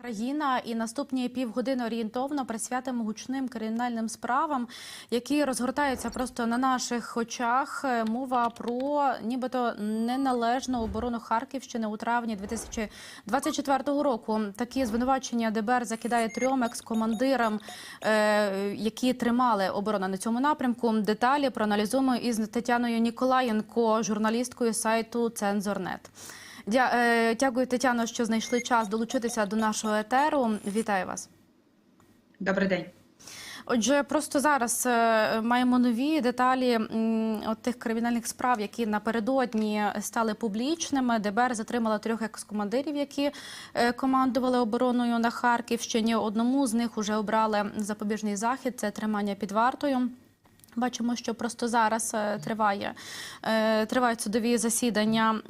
Країна і наступні півгодини орієнтовно присвятимо гучним кримінальним справам, які розгортаються просто на наших очах. Е, Мова про нібито неналежну оборону Харківщини у травні 2024 року. Такі звинувачення ДБР закидає трьом екс-командирам, е, які тримали оборону на цьому напрямку. Деталі проаналізуємо із Тетяною Ніколаєнко, журналісткою сайту Цензорнет. Дя- е, Дякую, Тетяно, що знайшли час долучитися до нашого етеру. Вітаю вас. Добрий день. Отже, просто зараз е, маємо нові деталі от тих кримінальних справ, які напередодні стали публічними. ДБР затримала трьох екскомандирів, які е, командували обороною на Харківщині. Одному з них вже обрали запобіжний захід. Це тримання під вартою. Бачимо, що просто зараз е, триває е, тривають судові засідання.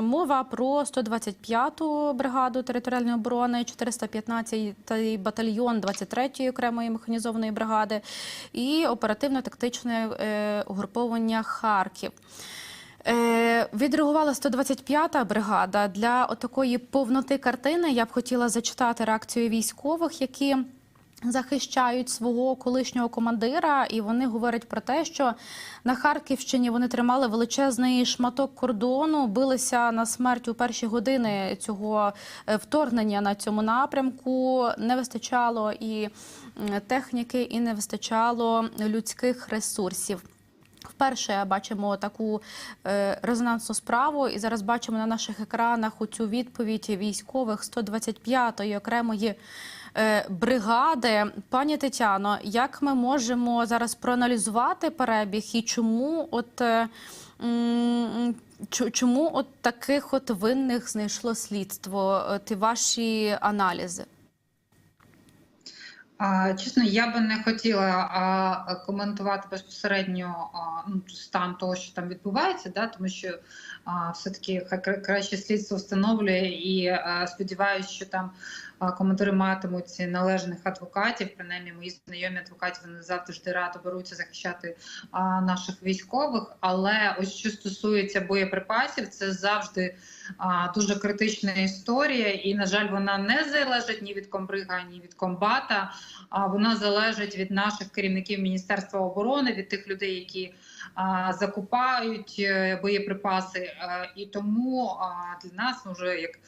Мова про 125-ту бригаду територіальної оборони, 415-й батальйон 23-ї окремої механізованої бригади і оперативно-тактичне е, угруповання Харків. Відреагувала 125-та бригада для отакої повноти картини. Я б хотіла зачитати реакцію військових, які захищають свого колишнього командира, і вони говорять про те, що на Харківщині вони тримали величезний шматок кордону, билися на смерть у перші години цього е, вторгнення на цьому напрямку. Не вистачало і техніки, і не вистачало людських ресурсів. Вперше бачимо таку е, резонансну справу, і зараз бачимо на наших екранах у цю відповідь військових 125-ї окремої бригади. Пані Тетяно, як ми можемо зараз проаналізувати перебіг і чому от. е, Чому от таких от винних знайшло слідство? От і ваші аналізи? Чесно, я би не хотіла коментувати безпосередньо ну, стан того, що там відбувається, да, тому що а, все-таки хай краще слідство встановлює і сподіваюся, що там а, коментари матимуть належних адвокатів. Принаймні, мої знайомі адвокати вони завжди радо беруться захищати наших військових. Але ось що стосується боєприпасів, це завжди дуже критична історія, і на жаль, вона не залежить ні від комбрига, ні від комбата. А вона залежить від наших керівників Міністерства оборони, від тих людей, які закупають е, боєприпаси. Е, і тому для нас, ну, вже як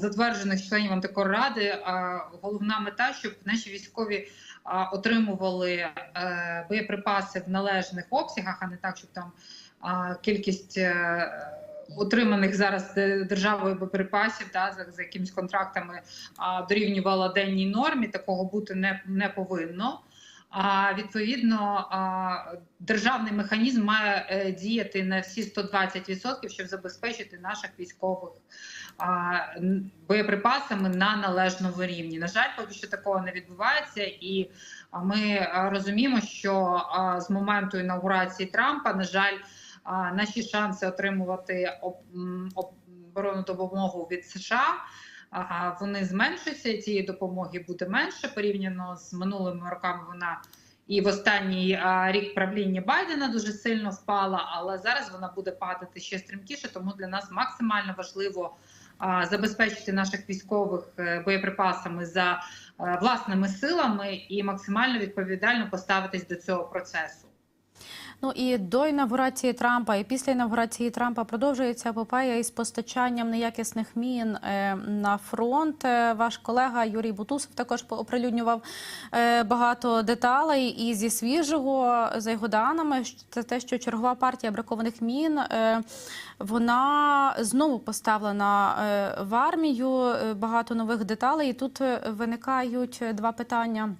затверджених членів антикорради, головна мета, щоб наші військові. Отримували е, боєприпаси в належних обсягах, а не так, щоб там кількість отриманих зараз державою боєприпасів да, за, за якимись контрактами а, дорівнювала денній нормі. Такого бути не, не повинно. А відповідно, державний механізм має е, діяти на всі 120%, щоб забезпечити наших військових боєприпасами на належному рівні. На жаль, поки що такого не відбувається, і ми розуміємо, що з моменту інаугурації Трампа, на жаль, наші шанси отримувати об- оборонну допомогу від США. Вони зменшуються, цієї допомоги буде менше порівняно з минулими роками. Вона і в останній рік правління Байдена дуже сильно впала, але зараз вона буде падати ще стрімкіше. Тому для нас максимально важливо забезпечити наших військових е, боєприпасами за е, власними силами і максимально відповідально поставитись до цього процесу. Ну і до інавгурації Трампа, і після інавгурації Трампа продовжується епопея із постачанням неякісних мін е, на фронт. Е, Ваш колега Юрій Бутусов також оприлюднював е, багато деталей. І зі свіжого, за його даними, це те, що чергова партія бракованих мін. Вона знову поставлена в армію. Багато нових деталей. І тут виникають два питання.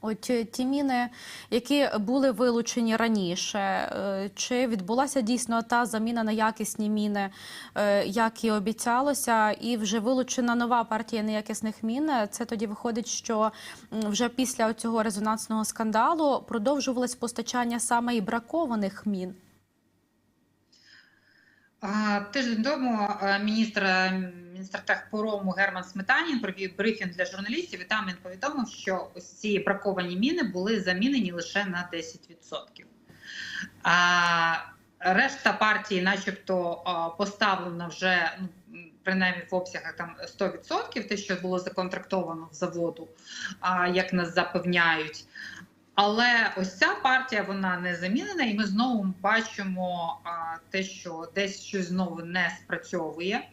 От е, ті міни, які були вилучені раніше, е, чи відбулася дійсно та заміна на якісні міни, е, як і обіцялося, і вже вилучена нова партія неякісних мін. Це тоді виходить, що вже після цього резонансного скандалу продовжувалось постачання саме і бракованих мін. Тиждень тому е, міністр е, міністр техпорому Герман Сметанін провів брифінг для журналістів. І там він повідомив, що ось ці браковані міни були замінені лише на 10%. А решта партії, начебто, поставлена вже ну, принаймні в обсягах там 100%, те, що було законтрактовано в заводу, а, як нас запевняють. Але ось ця партія вона не замінена, і ми знову бачимо а, те, що десь щось знову не спрацьовує.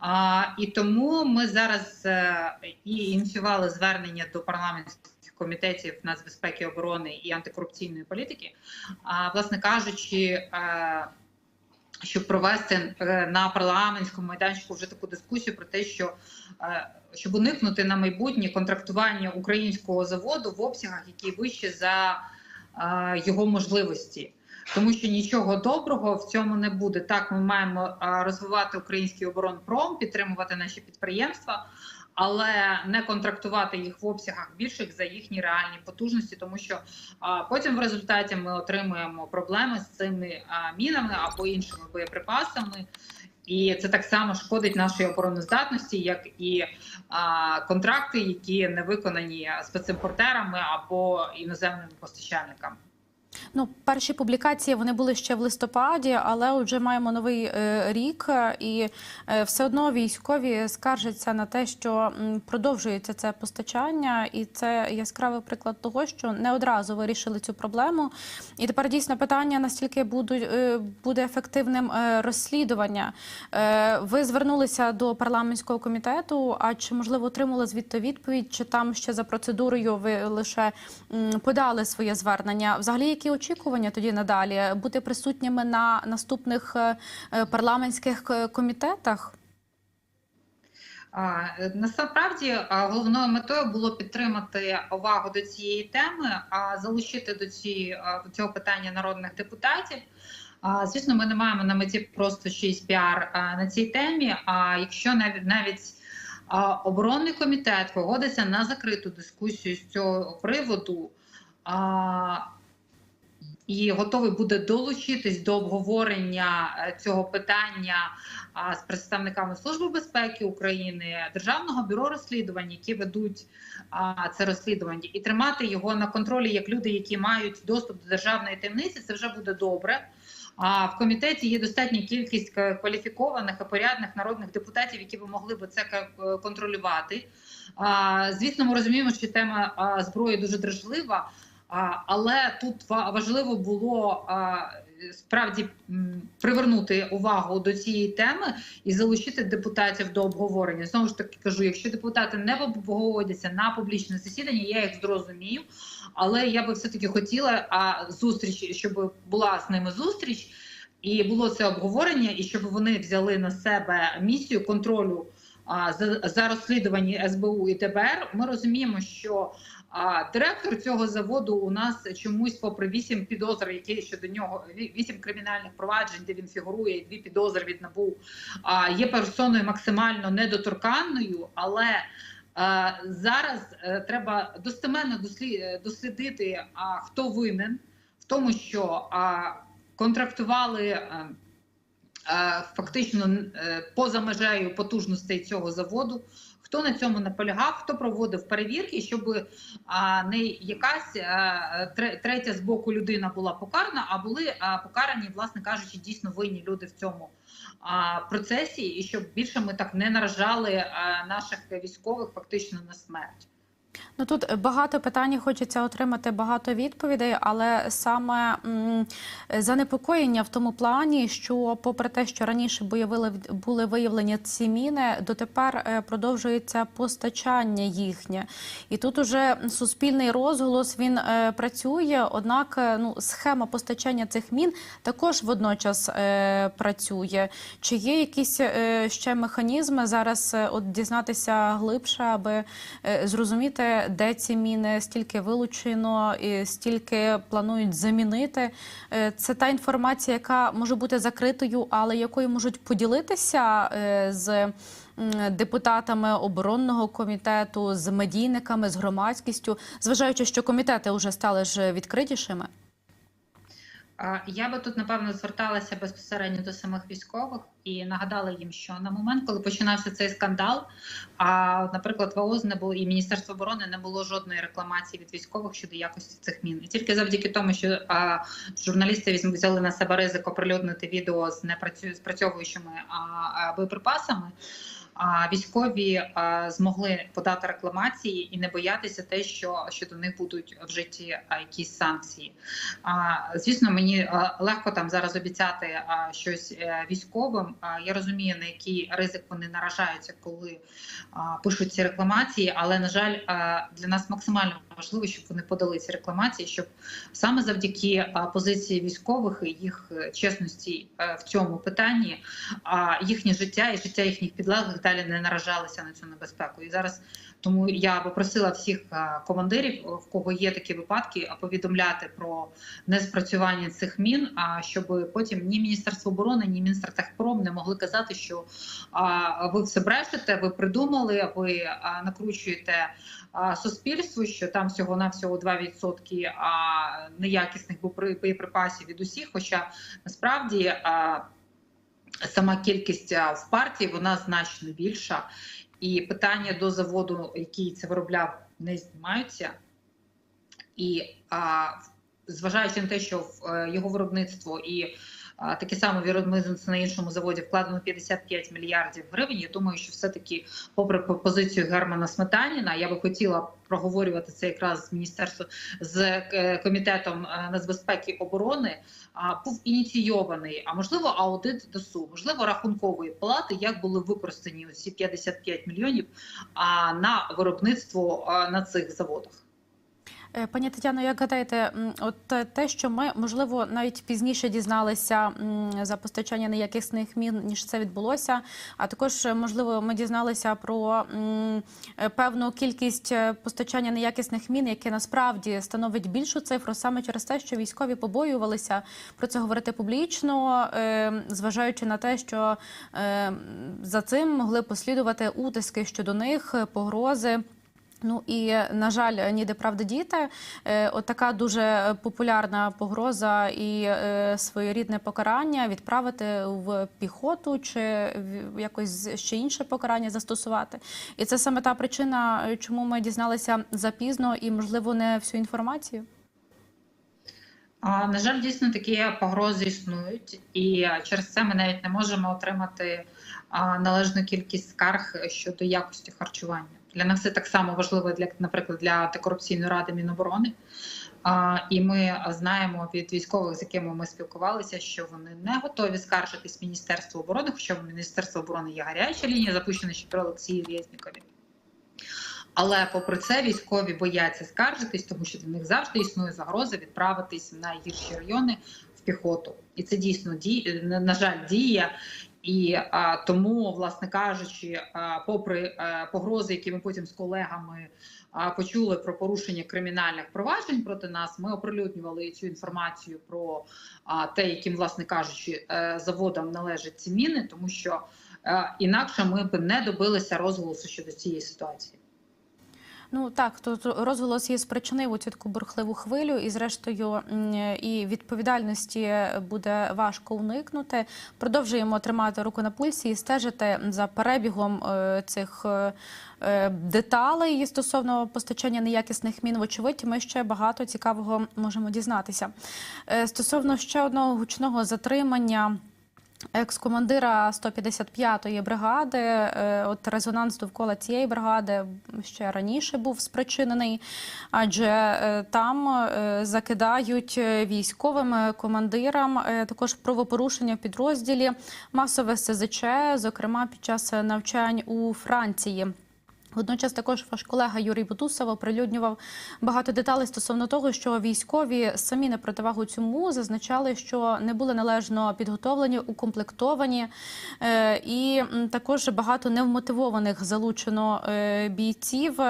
А, і тому ми зараз е, і ініціювали звернення до парламентських комітетів нацбезпеки, оборони і антикорупційної політики. А, власне кажучи, е, щоб провести е, на парламентському майданчику вже таку дискусію про те, що е, щоб уникнути на майбутнє контрактування українського заводу в обсягах, які вищі за е, його можливості. Тому що нічого доброго в цьому не буде. Так, ми маємо розвивати український оборонпром, підтримувати наші підприємства, але не контрактувати їх в обсягах більших за їхні реальні потужності, тому що потім в результаті ми отримуємо проблеми з цими мінами або іншими боєприпасами. І це так само шкодить нашій обороноздатності, як і а, контракти, які не виконані спецімпортерами або іноземними постачальниками. Ну, перші публікації вони були ще в листопаді, але вже маємо новий е, рік, е, і е, все одно військові скаржаться на те, що продовжується це постачання, і це яскравий приклад того, що не одразу вирішили цю проблему. І тепер дійсно питання е, буде ефективним розслідування. Ви звернулися до парламентського комітету. А чи можливо отримали звідти відповідь? Чи там ще за процедурою ви лише подали своє звернення? Взагалі, які очікування тоді надалі бути присутніми на наступних е, е, парламентських е, комітетах? Насправді головною метою було підтримати увагу до цієї теми, а залучити до цієї до цього питання народних депутатів. Звісно, ми не маємо на меті просто чийсь піар на цій темі. А якщо навіть навіть оборонний комітет погодиться на закриту дискусію з цього приводу. І готовий буде долучитись до обговорення е, цього питання з представниками Служби безпеки України, Державного бюро розслідувань, які ведуть це розслідування, і тримати його на контролі як люди, які мають доступ до державної таємниці, це вже буде добре. А в комітеті є достатня кількість кваліфікованих і порядних народних депутатів, які би могли би це к- контролювати. Звісно, ми розуміємо, що тема зброї дуже дражлива. Але тут ва- важливо було справді привернути увагу до цієї теми і залучити депутатів до обговорення. Знову ж таки кажу, якщо депутати не погодяться на публічне засідання, я їх зрозумію. Але я би все таки хотіла зустріч, щоб була з ними зустріч, і було це обговорення, і щоб вони взяли на себе місію контролю за, за розслідування СБУ і ДБР. Ми розуміємо, що а директор цього заводу у нас чомусь, попри вісім підозр, які щодо нього вісім кримінальних проваджень, де він фігурує, і дві підозри від НАБУ, а, є персоною максимально недоторканною, але е, зараз е, треба достеменно е, дослідити, а, хто винен в тому, що контрактували. Фактично поза межею потужностей цього заводу, хто на цьому наполягав, хто проводив перевірки, щоб не якась а, третя з боку людина була покарана, а були покарані, власне кажучи, дійсно винні люди в цьому процесі, і щоб більше ми так не наражали наших військових фактично на смерть. Ну тут багато питань хочеться отримати багато відповідей, але саме занепокоєння в тому плані, що, попри те, що раніше були виявлені ці міни, дотепер е, продовжується постачання їхнє, і тут уже суспільний розголос він е, працює. Однак, е, ну схема постачання цих мін також водночас працює. Чи є якісь ще механізми зараз? От дізнатися глибше, аби зрозуміти, де ці міни стільки вилучено, і стільки планують замінити. Е, Це та інформація, яка може бути закритою, але якою можуть поділитися е, з депутатами оборонного комітету, з медійниками, з громадськістю, зважаючи, що комітети вже стали ж відкритішими. Я би тут напевно зверталася безпосередньо до самих військових і нагадала їм, що на момент, коли починався цей скандал, а наприклад, в ООЗ не було і Міністерство оборони не було жодної рекламації від військових щодо якості цих мін. І тільки завдяки тому, що а, журналісти взяли на себе ризик оприлюднити відео з непрацю- спрацьовуючими а, а, боєприпасами. Військові змогли подати рекламації і не боятися те, що щодо них будуть вжиті житті якісь санкції. Звісно, мені легко там зараз обіцяти щось е, військовим. Я розумію, на який ризик вони наражаються, коли пишуть ці рекламації. Але на жаль, для нас максимально важливо, щоб вони подали ці рекламації, щоб саме завдяки позиції військових і їх е, чесності е, в цьому питанні їхнє життя і життя їхніх підлеглих далі не наражалися на цю небезпеку. І зараз тому я попросила всіх командирів, в кого є такі випадки, а, повідомляти про неспрацювання цих мін. А щоб потім ні Міністерство оборони, ні Мінстратехпром не могли казати, що ви все брешете, ви придумали, ви накручуєте суспільству, що там всього на всього 2% а, неякісних боєпри- боєприпасів від усіх. Хоча насправді. Сама кількість в партії вона значно більша, і питання до заводу, який це виробляв, не знімаються. І а, зважаючи на те, що в е, його виробництво і таке саме виробництво на іншому заводі вкладено 55 мільярдів гривень. Я думаю, що все-таки, попри позицію Германа Сметаніна, я би хотіла проговорювати це якраз з міністерством з е, комітетом е, нацбезпеки оборони. Був ініційований, а можливо, аудит ДСУ, можливо, рахункової палати, як були використані ці 55 мільйонів на виробництво на цих заводах. Е, Пані Тетяно, як гадаєте, от те, що ми можливо навіть пізніше дізналися за постачання неякісних мін, ніж це відбулося. А також е, можливо ми дізналися про е, певну кількість постачання неякісних мін, яке насправді становить більшу цифру, саме через те, що військові побоювалися про це говорити публічно, зважаючи на те, що за цим могли послідувати утиски щодо них, погрози. Ну і на жаль, ніде правда діти. Е, От така дуже популярна погроза і е, своєрідне покарання відправити в піхоту чи якось ще інше покарання застосувати. І це саме та причина, чому ми дізналися запізно і, можливо, не всю інформацію. На жаль, дійсно такі погрози існують, і через це ми навіть не можемо отримати належну кількість скарг щодо якості харчування. Для нас це так само важливо, для, наприклад, для антикорупційної ради Міноборони. А, і ми знаємо від військових, з якими ми спілкувалися, що вони не готові скаржитись Міністерству оборони, хоча в Міністерство оборони є гаряча лінія, запущена ще при Олексії Резнікові. Але попри це військові бояться скаржитись, тому що для них завжди існує загроза відправитись на гірші райони в піхоту, і це дійсно на на жаль, діє. І а, тому, власне кажучи, а, попри а, погрози, які ми потім з колегами а, почули про порушення кримінальних проваджень проти нас, ми оприлюднювали цю інформацію про а, те, яким, власне кажучи, е, заводам належать ці міни, тому що а, інакше ми б не добилися розголосу щодо цієї ситуації. Ну так, тут розголос є спричинив оцю таку бурхливу хвилю, і зрештою і відповідальності буде важко уникнути. Продовжуємо тримати руку на пульсі і стежити за перебігом е, цих е, е, деталей стосовно постачання неякісних мін. Вочевидь, ми ще багато цікавого можемо дізнатися. Стосовно ще одного гучного затримання. Екс-командира 155-ї бригади, е, от резонанс довкола цієї бригади ще раніше був спричинений, адже е, там е, закидають військовим командирам також правопорушення в підрозділі, масове СЗЧ, зокрема під час навчань у Франції. Водночас також ваш колега Юрій Бутусов оприлюднював багато деталей стосовно того, що військові самі на противагу цьому зазначали, що не були належно підготовлені, укомплектовані, е, і також багато невмотивованих залучено е, бійців.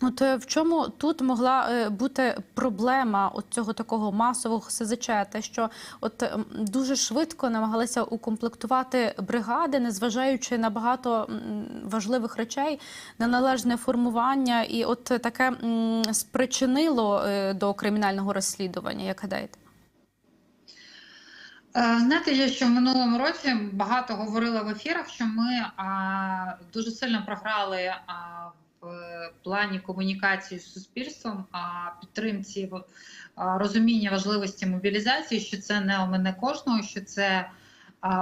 От е, в чому тут могла е, бути проблема от цього такого масового СЗЧ? Те, що от дуже швидко намагалися укомплектувати бригади, незважаючи на багато важливих речей, на належне формування, і от таке спричинило е, до кримінального розслідування, як гадаєте? Знаєте, я ще в минулому році багато говорила в ефірах, що ми а, дуже сильно програли а, плані комунікації з суспільством, а підтримці розуміння важливості мобілізації, що це не у мене кожного, що це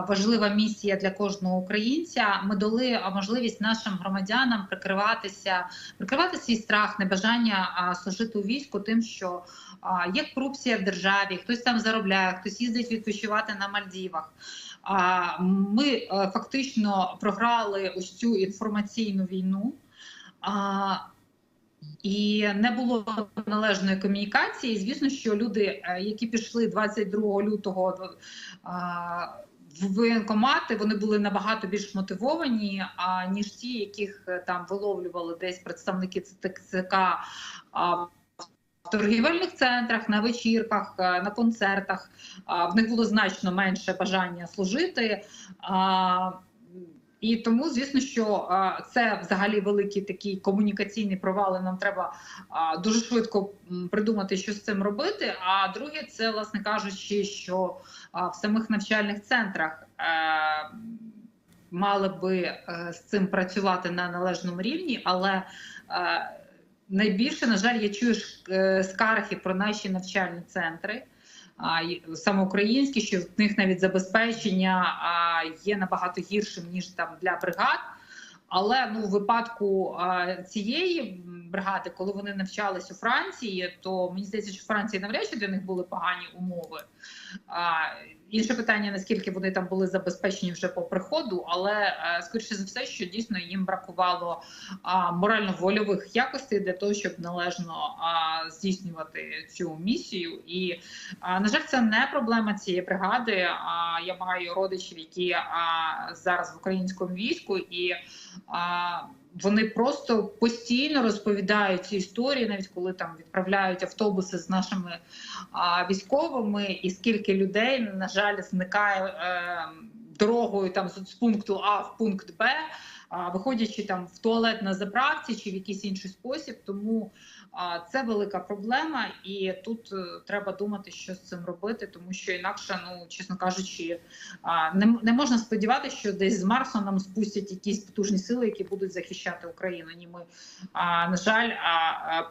важлива місія для кожного українця. Ми дали можливість нашим громадянам прикриватися, прикривати свій страх, небажання служити у війську, тим, що є корупція в державі, хтось там заробляє, хтось їздить відпочивати на Мальдівах. Ми е, фактично програли ось цю інформаційну війну. І не було належної комунікації. Звісно, що люди, е, які пішли 22 лютого в воєнкомати, вони були набагато більш мотивовані, ніж ті, яких е, там виловлювали десь представники а, в торгівельних центрах, на вечірках, е, на концертах. В них було значно менше бажання служити. І тому, звісно, що це взагалі великий такий комунікаційний провал. і Нам треба дуже швидко придумати, що з цим робити. А друге, це, власне кажучи, що в самих навчальних центрах е, мали би е, з цим працювати на належному рівні, але е, найбільше, на жаль, я чую скарги про наші навчальні центри. Саме українські, що в них навіть забезпечення є набагато гіршим ніж там для бригад. Але ну, в випадку цієї бригади, коли вони навчались у Франції, то мені здається, що в Франції навряд чи для них були погані умови. Інше питання, наскільки вони там були забезпечені вже по приходу, але е, скоріше за все, що дійсно їм бракувало морально-вольових якостей для того, щоб належно здійснювати цю місію. І на жаль, це не проблема цієї бригади. Я маю родичів, які зараз в українському війську, і вони просто постійно розповідають ці історії, навіть коли там відправляють автобуси з нашими а, військовими, і скільки людей на жаль зникає е, дорогою там з пункту А в пункт Б. Виходячи там в туалет на заправці чи в якийсь інший спосіб, тому це велика проблема, і тут е, треба думати, що з цим робити, тому що інакше, ну чесно кажучи, не, не можна сподіватися, що десь з Марсу нам спустять якісь потужні сили, які будуть захищати Україну. Ні, ми на жаль,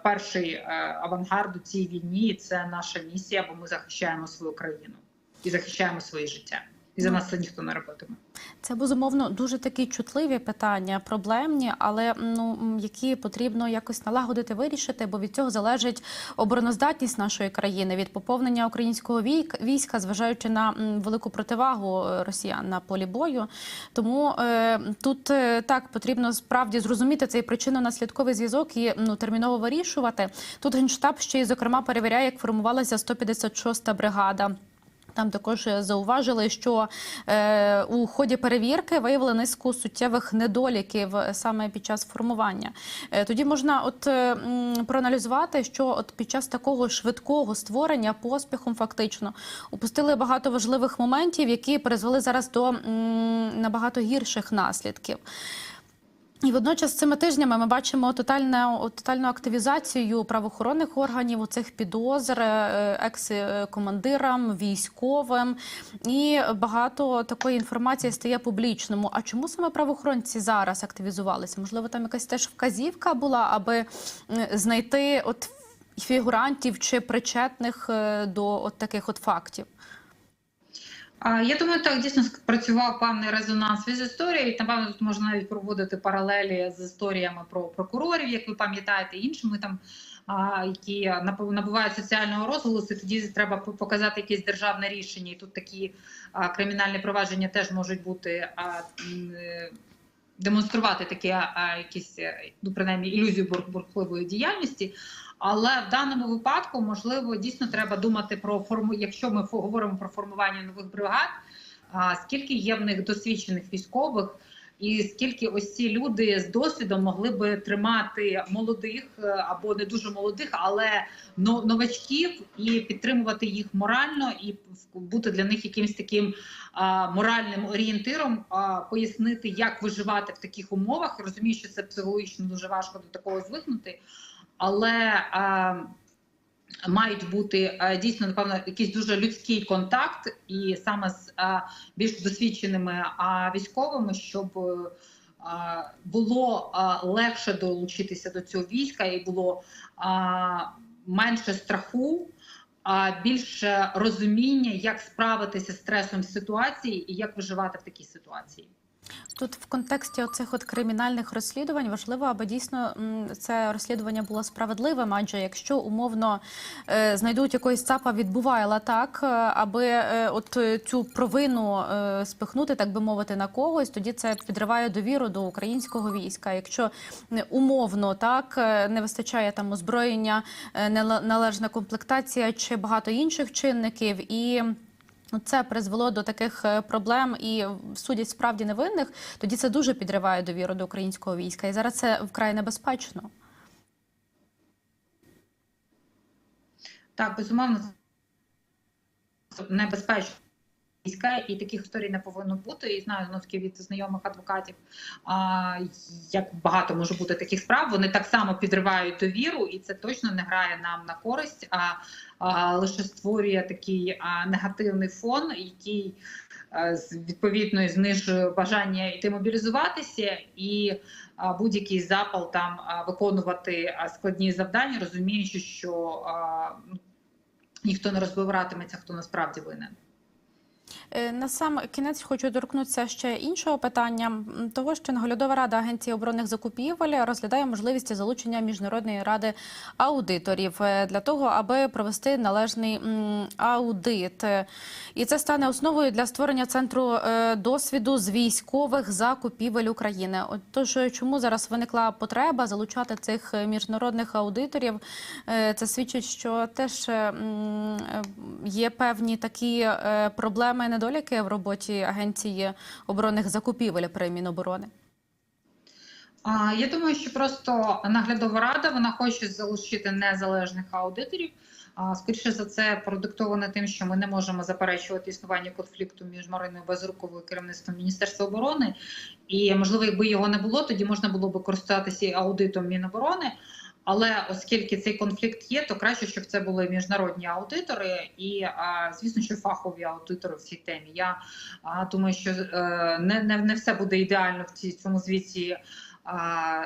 перший е, авангард у цій війні це наша місія, бо ми захищаємо свою країну і захищаємо своє життя. І за нас це ніхто не робитиме. Це безумовно дуже такі чутливі питання, проблемні, але ну які потрібно якось налагодити, вирішити, бо від цього залежить обороноздатність нашої країни від поповнення українського війська, зважаючи на велику противагу е, росіян на полі бою. Тому е, тут е, так потрібно справді зрозуміти цей причинно-наслідковий зв'язок і ну терміново вирішувати. Тут генштаб ще й зокрема перевіряє, як формувалася 156-та бригада. Там також зауважили, що е, у ході перевірки виявили низку суттєвих недоліків е, саме під час формування. Е, тоді можна от е, проаналізувати, що от під час такого швидкого створення поспіхом фактично упустили багато важливих моментів, які призвели зараз до м, набагато гірших наслідків. І водночас цими тижнями ми бачимо тотальну, тотальну активізацію правоохоронних органів у цих підозр е, екс-командирам, військовим, і багато такої інформації стає публічному. А чому саме правоохоронці зараз активізувалися? Можливо, там якась теж вказівка була, аби знайти от фігурантів чи причетних е, до от таких от фактів. Я думаю, так дійсно спрацював певний резонанс від історії. Напевно, тут можна навіть проводити паралелі з історіями про прокурорів, як ви пам'ятаєте, іншими там, які набувають соціального розголосу. Тоді треба показати якесь державне рішення. І тут такі кримінальні провадження теж можуть бути. Е, Демонструвати такі якісь е, ну принаймні ілюзію бур- бурхливої діяльності, але в даному випадку можливо дійсно треба думати про форму, якщо ми говоримо про формування нових бригад, скільки є в них досвідчених військових, і скільки ось ці люди з досвідом могли би тримати молодих е, або не дуже молодих, але новачків і підтримувати їх морально, і бути для них якимось таким моральним орієнтиром, пояснити, як виживати в таких умовах. Розумію, що це психологічно дуже важко до такого звикнути, але мають бути дійсно напевно якийсь дуже людський контакт, і саме з більш досвідченими військовими, щоб було легше долучитися до цього війська і було менше страху. А більше розуміння, як справитися з стресом ситуації і як виживати в такій ситуації. Тут в контексті оцих от кримінальних розслідувань важливо, аби дійсно це розслідування було справедливим. Адже якщо умовно е, знайдуть якогось ЦАПа відбувайла так, е, аби е, от цю провину спихнути, так би мовити, на когось, тоді це підриває довіру до українського війська. Якщо умовно так не вистачає там озброєння, належна комплектація чи багато інших чинників і. Це призвело до таких е, проблем і судять справді невинних. Тоді це дуже підриває довіру до українського війська, і зараз це вкрай небезпечно. Так, безумовно, небезпечно війська, і таких історій не повинно бути. І знаю знову таки від знайомих адвокатів, а, як багато може бути таких справ. Вони так само підривають довіру, і це точно не грає нам на користь, а, а лише створює такий а, негативний фон, який а, відповідно знижує бажання йти мобілізуватися і будь-який запал там виконувати складні завдання, розуміючи, що ну, ніхто не розбиратиметься, хто насправді винен. Е, На сам кінець хочу торкнутися ще іншого питання того, що наглядова рада агенції оборонних закупівель розглядає можливість залучення міжнародної ради аудиторів е, для того, аби провести належний аудит. І це стане основою для створення центру е, досвіду з військових закупівель України. От тож, е, чому зараз виникла потреба залучати цих міжнародних аудиторів? Це свідчить, що теж є певні такі е, проблеми, недоліки в роботі агенції оборонних закупівель при Міноборони. Я думаю, що просто наглядова рада вона хоче залучити незалежних аудиторів. Скоріше за це продиктовано тим, що ми не можемо заперечувати існування конфлікту між Мариною Безруковою і керівництвом Міністерства оборони. І можливо, якби його не було, тоді можна було би користуватися аудитом Міноборони. Але оскільки цей конфлікт є, то краще, щоб це були міжнародні аудитори, і звісно, що фахові аудитори в цій темі. Я думаю, що е, не, не, не все буде ідеально в цій цьому звіті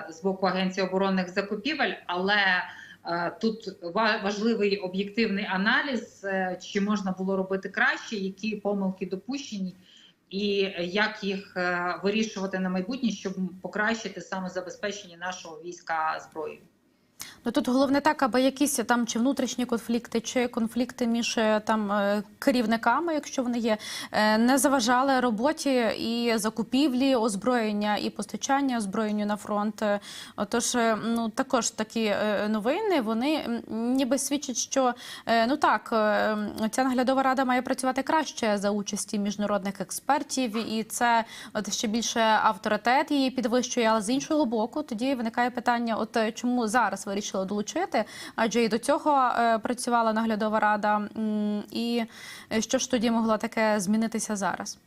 з боку агенції оборонних закупівель, але е, тут важливий об'єктивний аналіз, е, чи можна було робити краще, які помилки допущені. І як їх вирішувати на майбутнє, щоб покращити саме забезпечення нашого війська зброєю? Ну тут головне так, аби якісь там чи внутрішні конфлікти, чи конфлікти між е, там е, керівниками, якщо вони є, е, не заважали роботі і закупівлі озброєння і постачання озброєнню на фронт. Отож, ну також такі новини вони ніби свідчать, що ну так, ця наглядова рада має працювати краще за участі міжнародних експертів, і це от ще більше авторитет її підвищує. Але з іншого боку, тоді виникає питання: от чому зараз вирішили долучити? Адже і до цього е, працювала наглядова рада. І е, що ж тоді могло таке змінитися зараз?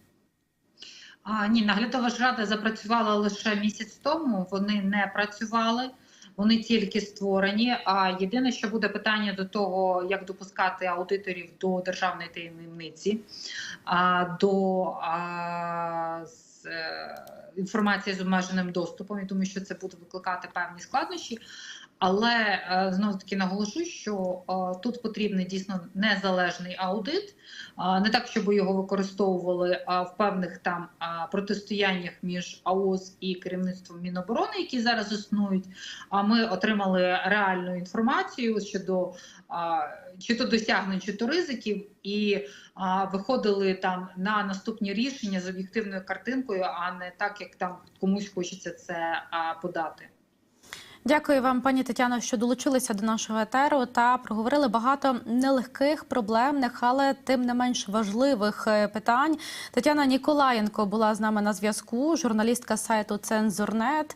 А, ні, наглядова ж рада запрацювала лише місяць тому. Вони не працювали, вони тільки створені. А єдине, що буде питання до того, як допускати аудиторів до державної таємниці, а, до а, з, е, інформації з обмеженим доступом. Я думаю, що це буде викликати певні складнощі. Але знову таки наголошу, що е, тут потрібний дійсно незалежний аудит, а, не так, щоб його використовували в певних там протистояннях між АОЗ і керівництвом Міноборони, які зараз існують. А ми отримали реальну інформацію щодо чи то досягнень, чи то ризиків, і виходили там на наступні рішення з об'єктивною картинкою, а не так, як там комусь хочеться це подати. Дякую вам, пані Тетяно, що долучилися до нашого етеру та проговорили багато нелегких, проблемних, але тим не менш важливих е, питань. Тетяна Ніколаєнко була з нами на зв'язку, журналістка сайту Цензурнет.